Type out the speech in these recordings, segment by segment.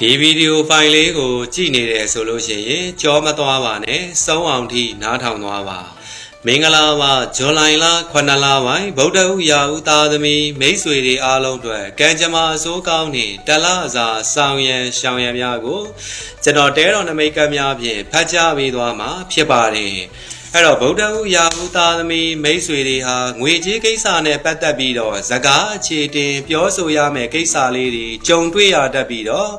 ဒီဗီဒီယိုဖိုင်လေးကို ကြည့်နေတယ်ဆိုလို့ရှိရင်ကြောမသွားပါနဲ့စုံအောင်ထိနားထောင်သွားပါမင်္ဂလာပါဇွန်လလ9လပိုင်းဗုဒ္ဓဥရာဥသားသမီးမိတ်ဆွေတွေအားလုံးအတွက်ကံကြမ္မာအစိုးကောင်းနေတလအစာဆောင်ရန်ရှောင်ရန်များကိုကျွန်တော်တဲတော်နမိတ်ကများဖြင့်ဖတ်ကြားပေးသွားမှာဖြစ်ပါတယ်အဲ့တော့ဗုဒ္ဓဥရာဥသားသမီးမိတ်ဆွေတွေဟာငွေကြေးကိစ္စနဲ့ပတ်သက်ပြီးတော့ဇကားအခြေတင် ပြောဆိုရမယ့်ကိစ္စလေးတွေကြုံတွေ့ရတတ်ပြီးတော့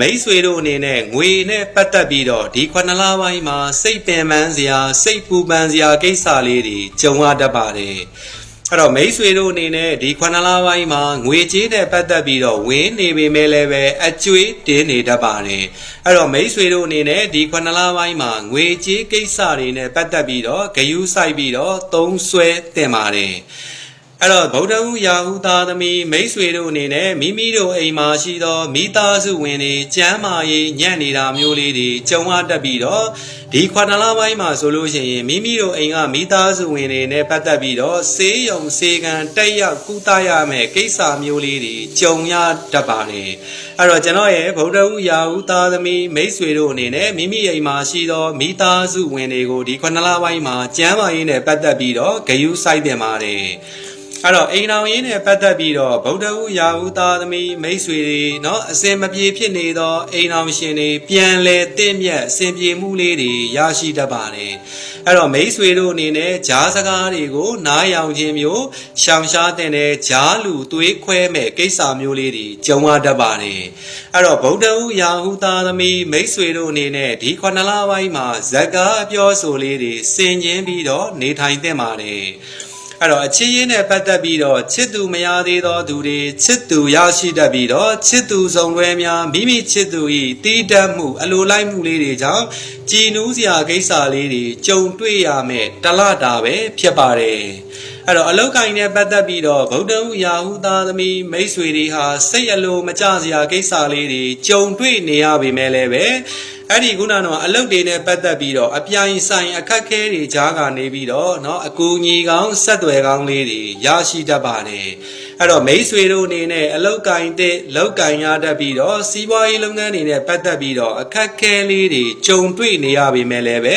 မိတ်ဆွေတို့အနေနဲ့ငွေနဲ့ပတ်သက်ပြီးတော့ဒီ9လပိုင်းမှာစိတ်ပင်ပန်းစရာစိတ်ပူပန်စရာကိစ္စလေးတွေကြုံရတတ်ပါတယ်အဲ့တော့မိတ်ဆွေတို့အနေနဲ့ဒီ9လပိုင်းမှာငွေကြေးနဲ့ပတ်သက်ပြီးတော့ဝင်းနေပေမဲ့လည်းပဲအကျွေးတင်းနေတတ်ပါတယ်အဲ့တော့မိတ်ဆွေတို့အနေနဲ့ဒီ9လပိုင်းမှာငွေကြေးကိစ္စတွေနဲ့ပတ်သက်ပြီးတော့ဂယုစိုက်ပြီးတော့သုံးဆွဲတင်ပါတယ် အဲ့တော့ဗုဒ္ဓဟူရာဟုသားသမီးမိတ်ဆွေတို့အနေနဲ့မိမိတို့အိမ်မှာရှိသောမိသားစုဝင်တွေကျမ်းမာရေးညံ့နေတာမျိုးလေးတွေကြုံရတတ်ပြီးတော့ဒီခွာနလပိုင်းမှာဆိုလို့ရှိရင်မိမိတို့အိမ်ကမိသားစုဝင်တွေနဲ့ပတ်သက်ပြီးတော့ဆေးရုံဆေးကန်တက်ရောက်ကုသရမယ်ကိစ္စမျိုးလေးတွေကြုံရတတ်ပါတယ်အဲ့တော့ကျွန်တော်ရဲ့ဗုဒ္ဓဟူရာဟုသားသမီးမိတ်ဆွေတို့အနေနဲ့မိမိအိမ်မှာရှိသောမိသားစုဝင်တွေကိုဒီခွာနလပိုင်းမှာကျမ်းမာရေးနဲ့ပတ်သက်ပြီးတော့ဂယုစိုက်တင်ပါတယ် အဲ့တော့အိမ်တော်ရင်းနဲ့ပတ်သက်ပြီးတော့ဗုဒ္ဓဟူရာဟုသားသမီးမိတ်ဆွေတွေเนาะအစင်မပြေဖြစ်နေသောအိမ်တော်ရှင်တွေပြန်လဲတင့်မြတ်အစင်ပြေမှုလေးတွေရရှိတတ်ပါတယ်အဲ့တော့မိတ်ဆွေတို့အနေနဲ့ဂျားစကားတွေကိုနားယောင်ခြင်းမျိုးရှောင်ရှားတဲ့နဲ့ဂျားလူသွေးခွဲမဲ့ကိစ္စမျိုးလေးတွေကြုံရတတ်ပါတယ်အဲ့တော့ဗုဒ္ဓဟူရာဟုသားသမီးမိတ်ဆွေတို့အနေနဲ့ဒီခုနှစ်လပိုင်းမှာဇက်ကားအပြောဆိုလေးတွေစင်ကျင်းပြီးတော့နေထိုင်သင့်ပါတယ် အဲ့တော့အချစ်ရေးနဲ့ပတ်သက်ပြီးတော့ချစ်သူမရသေးသောသူတွေချစ်သူရရှိတတ်ပြီးတော့ချစ်သူဆောင်ရွဲများမိမိချစ်သူ၏တီးတက်မှုအလိုလိုက်မှုလေးတွေကြောင့်ကြည်နူးစရာကိစ္စလေးတွေကြုံတွေ့ရမယ်တလတာပဲဖြစ်ပါတယ်အဲ့တော့အလောက်ကင်နဲ့ပတ်သက်ပြီးတော့ဗုဒ္ဓဟူရာဟုသားသမီးမိတ်ဆွေတွေဟာစိတ်အလိုမကျစရာကိစ္စလေးတွေကြုံတွေ့နေရပေမဲ့လည်းပဲ အဲ့ဒီခုနကတော့အလုတ်တွေနဲ့ပတ်သက်ပြီးတော့အပြိုင်ဆိုင်အခက်ခဲတွေကြားကနေပြီးတော့เนาะအကူအညီကောင်းဆက်သွယ်ကောင်းလေးတွေရရှိတတ်ပါတယ်အဲ့တော့မိတ်ဆွေတို့အနေနဲ့အလုတ်ကင်တဲ့လောက်ကင်ရတတ်ပြီးတော့စီးပွားရေးလုပ်ငန်းတွေနဲ့ပတ်သက်ပြီးတော့အခက်ခဲလေးတွေကြုံတွေ့နေရပေမဲ့လည်းပဲ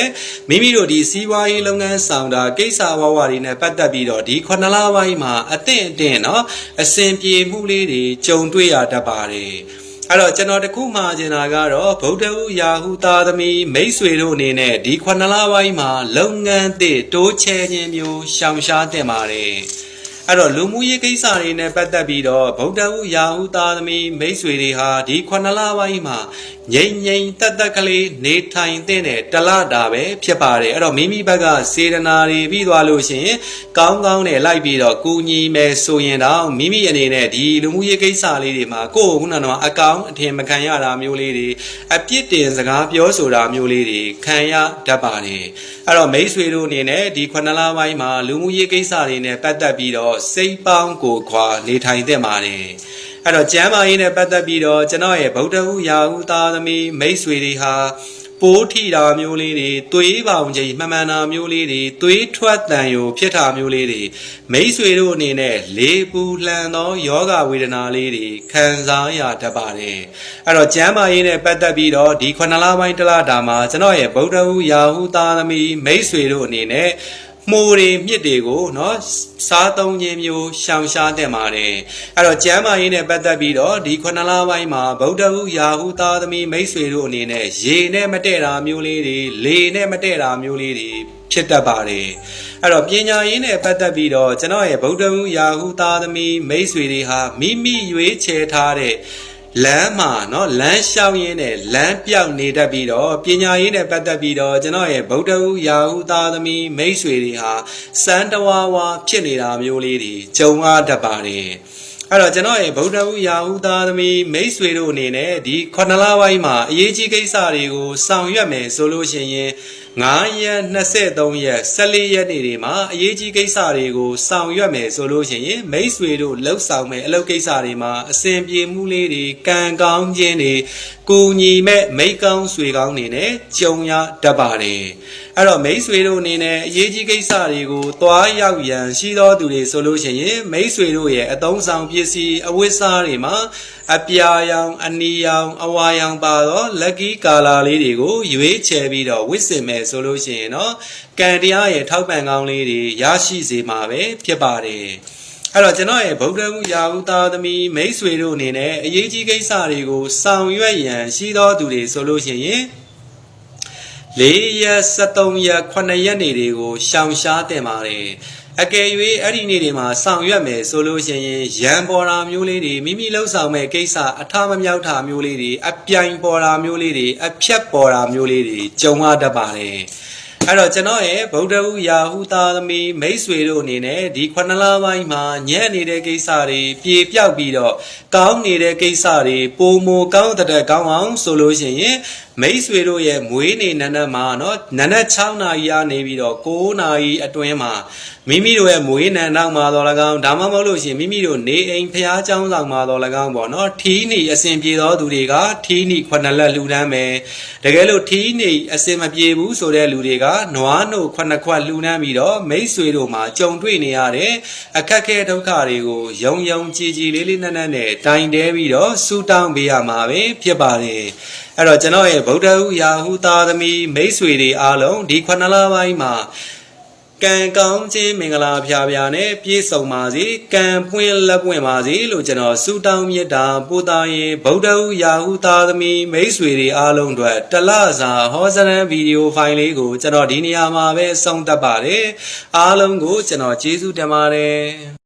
မိမိတို့ဒီစီးပွားရေးလုပ်ငန်းဆောင်တာကိစ္စဝဝတွေနဲ့ပတ်သက်ပြီးတော့ဒီခုနှစ်လပိုင်းမှာအသင့်အတင့်เนาะအစဉ်ပြေမှုလေးတွေကြုံတွေ့ရတတ်ပါတယ် အဲ့တော့ကျွန်တော်တခုမှာကျင်တာကတော့ဗုဒ္ဓဟူရာဟုသားသမီးမိတ်ဆွေတို့အနေနဲ့ဒီခုနှစ်လပိုင်းမှာလုပ်ငန်းသစ်တိုးချဲခြင်းမျိုးရှောင်ရှားတင်ပါတယ် အဲ့တော့လူမှုရေးကိစ္စတွေနဲ့ပတ်သက်ပြီးတော့ဗုဒ္ဓဟူရာဟုသားသမီးမိတ်ဆွေတွေဟာဒီခုနှစ်လပိုင်းမှာငြိမ်ငြိမ်သက်သက်ကလေးနေထိုင်တဲ့တလတာပဲဖြစ်ပါတယ်အဲ့တော့မိမိဘက်ကစေတနာတွေပြီးသွားလို့ရှိရင်ကောင်းကောင်းနဲ့လိုက်ပြီးတော့ကူညီမယ်ဆိုရင်တော့မိမိအနေနဲ့ဒီလူမှုရေးကိစ္စလေးတွေမှာကိုယ့်ခုနကတော့အကောင်အထင်မခံရတာမျိုးလေးတွေအပြစ်တင်စကားပြောဆိုတာမျိုးလေးတွေခံရတတ်ပါတယ်အဲ့တော့မိတ်ဆွေတို့အနေနဲ့ဒီခုနှစ်လပိုင်းမှာလူမှုရေးကိစ္စတွေနဲ့ပတ်သက်ပြီးတော့စိတ်ပေါင်းကိုခွာနေထိုင်သင့်ပါတယ်အဲ့တော့ကျမ်းမာရေးနဲ့ပတ်သက်ပြီးတော့ကျွန်တော်ရဲ့ဗုဒ္ဓဟူရာဟုသားသမီးမိတ်ဆွေတွေဟာပိုးထီတာမျိုးလေးတွေသွေးပေါင်ချိန်မှန်မှန်တာမျိုးလေးတွေသွေးထွက်တန်ယူဖြစ်တာမျိုးလေးတွေမိတ်ဆွေတို့အနေနဲ့လေပူလှန်သောယောဂဝေဒနာလေးတွေခံစားရတတ်ပါတယ်အဲ့တော့ကျမ်းမာရေးနဲ့ပတ်သက်ပြီးတော့ဒီခုနှစ်လပိုင်းတစ်လတာမှာကျွန်တော်ရဲ့ဗုဒ္ဓဟူရာဟုသားသမီးမိတ်ဆွေတို့အနေနဲ့ မှုတွေမြစ်တွေကိုเนาะစားသုံးခြင်းမျိုးရှောင်ရှားတဲ့ပါတယ်အဲ့တော့ကျမ်းမာရေးနဲ့ပတ်သက်ပြီးတော့ဒီခုနှစ်လပိုင်းမှာဗုဒ္ဓဟူရာဟုသားသမီးမိတ်ဆွေတို့အနေနဲ့ရေနဲ့မတည့်တာမျိုးလေးတွေလေနဲ့မတည့်တာမျိုးလေးတွေဖြစ်တတ်ပါတယ်အဲ့တော့ပညာရေးနဲ့ပတ်သက်ပြီးတော့ကျွန်တော်ရဲ့ဗုဒ္ဓဟူရာဟုသားသမီးမိတ်ဆွေတွေဟာမိမိရွေးချယ်ထားတဲ့ လမ်းမှာเนาะလမ်းလျှောက်ရင်းနဲ့လမ်းပြောက်နေတတ်ပြီးတော့ပညာရေးနဲ့ပတ်သက်ပြီးတော့ကျွန်တော်ရဲ့ဗုဒ္ဓဟူရာဟုသားသမီးမိတ်ဆွေတွေဟာစံတဝါဝါဖြစ်နေတာမျိုးလေးတွေကြုံရတတ်ပါတယ် အဲ့တော့ကျွန်တော်ရဲ့ဗုဒ္ဓဟူရာဟုသားသမီးမိတ်ဆွေတို့အနေနဲ့ဒီခုနှစ်လပိုင်းမှာအရေးကြီးကိစ္စတွေကိုဆောင်ရွက်မယ်ဆိုလို့ရှိရင်9ရက်23ရက်14ရက်နေ့တွေမှာအရေးကြီးကိစ္စတွေကိုဆောင်ရွက်မယ်ဆိုလို့ရှိရင်မိတ်ဆွေတို့လှုပ်ဆောင်မယ်အလုပ်ကိစ္စတွေမှာအစဉ်ပြေမှုလေးတွေကံကောင်းခြင်းတွေကိုညီမဲ့မိတ်ကောင်းဆွေကောင်းနေနဲ့ကြုံရတတ်ပါတယ်အဲ့တော့မိတ်ဆွေတို့အနေနဲ့အရေးကြီးကိစ္စတွေကိုသွားရောက်ရန်ရှိသောသူတွေဆိုလို့ရှိရင်မိတ်ဆွေတို့ရဲ့အသုံးဆောင်ပစ္စည်းအဝတ်စားတွေမှာအပြာရောင်အနီရောင်အဝါရောင်ပါသော lucky color လေးတွေကိုရွေးချယ်ပြီးတော့ဝတ်ဆင်မယ်ဆိုလို့ရှိရင်တော့ကံတရားရဲ့ထောက်ပံ့ကောင်းလေးတွေရရှိစေမှာပဲဖြစ်ပါတယ်အဲ့တော့ကျွန်တော်ရဲ့ဗုဒ္ဓဘုရာဟုသားသမီးမိတ်ဆွေတို့အနေနဲ့အရေးကြီးကိစ္စတွေကိုဆောင်ရွက်ရန်ရှိသောသူတွေဆိုလို့ရှိရင်၄ရက်73ရက်9ရက်နေ့တွေကိုရှောင်ရှားတင်ပါတယ် အကယ်၍အဲ့ဒီနေ့တွေမှာဆောင်ရွက်မယ်ဆိုလို့ရှိရင်ရန်ပေါ်တာမျိုးလေးတွေမိမိလှုပ်ဆောင်မဲ့ကိစ္စအထမမြောက်တာမျိုးလေးတွေအပြိုင်ပေါ်တာမျိုးလေးတွေအဖြတ်ပေါ်တာမျိုးလေးတွေကြုံရတတ်ပါတယ်အဲ့တော့ကျွန်တော်ရဲ့ဗုဒ္ဓဟူရာဟုသားသမီးမိတ်ဆွေတို့အနေနဲ့ဒီခုနှစ်လပိုင်းမှာညံ့နေတဲ့ကိစ္စတွေပြေပြောက်ပြီးတော့ကောင်းနေတဲ့ကိစ္စတွေပုံမကောင်းတဲ့ကောင်းအောင်ဆိုလို့ရှိရင် မိတ်ဆွေတို့ရဲ့မွေးနေ့နနက်မှာเนาะနနက်6နာရီကနေပြီးတော့9နာရီအတွင်းမှာမိမိတို့ရဲ့မွေးနံနောက်မှာတော့၎င်းဒါမှမဟုတ်လို့ရှိရင်မိမိတို့နေအိမ်ဖျားเจ้าဆောင်မှာတော့၎င်းပေါ့เนาะထီးနေအစဉ်ပြေသောသူတွေကထီးနေခုနှစ်လက်လှူဒန်းမယ်တကယ်လို့ထီးနေအစဉ်မပြေဘူးဆိုတဲ့လူတွေကနွားနို့ခုနှစ်ခွက်လှူဒန်းပြီးတော့မိတ်ဆွေတို့မှာကြုံတွေ့နေရတဲ့အခက်အခဲဒုက္ခတွေကိုယုံယုံကြည်ကြည်လေးလေးနက်နက်နဲ့တိုင်တဲပြီးတော့ဆူတောင်းပေးရမှာပဲဖြစ်ပါတယ်အဲ့တော့ကျွန်တော်ရဲ့ ဗုဒ္ဓဟူရာဟုသားသမီးမိတ်ဆွေတွေအားလုံးဒီခုနှစ်လပိုင်းမှာကံကောင်းခြင်းမင်္ဂလာဖျားဖျားနဲ့ပြည့်စုံပါစေကံပွင့်လက်ပွင့်ပါစေလို့ကျွန်တော်ဆုတောင်းမြတ်တာပို့သားရင်ဗုဒ္ဓဟူရာဟုသားသမီးမိတ်ဆွေတွေအားလုံးအတွက်တလစာဟောစရန်ဗီဒီယိုဖိုင်လေးကိုကျွန်တော်ဒီနေရာမှာပဲအဆုံးသတ်ပါတယ်အားလုံးကိုကျွန်တော်ကျေးဇူးတင်ပါတယ်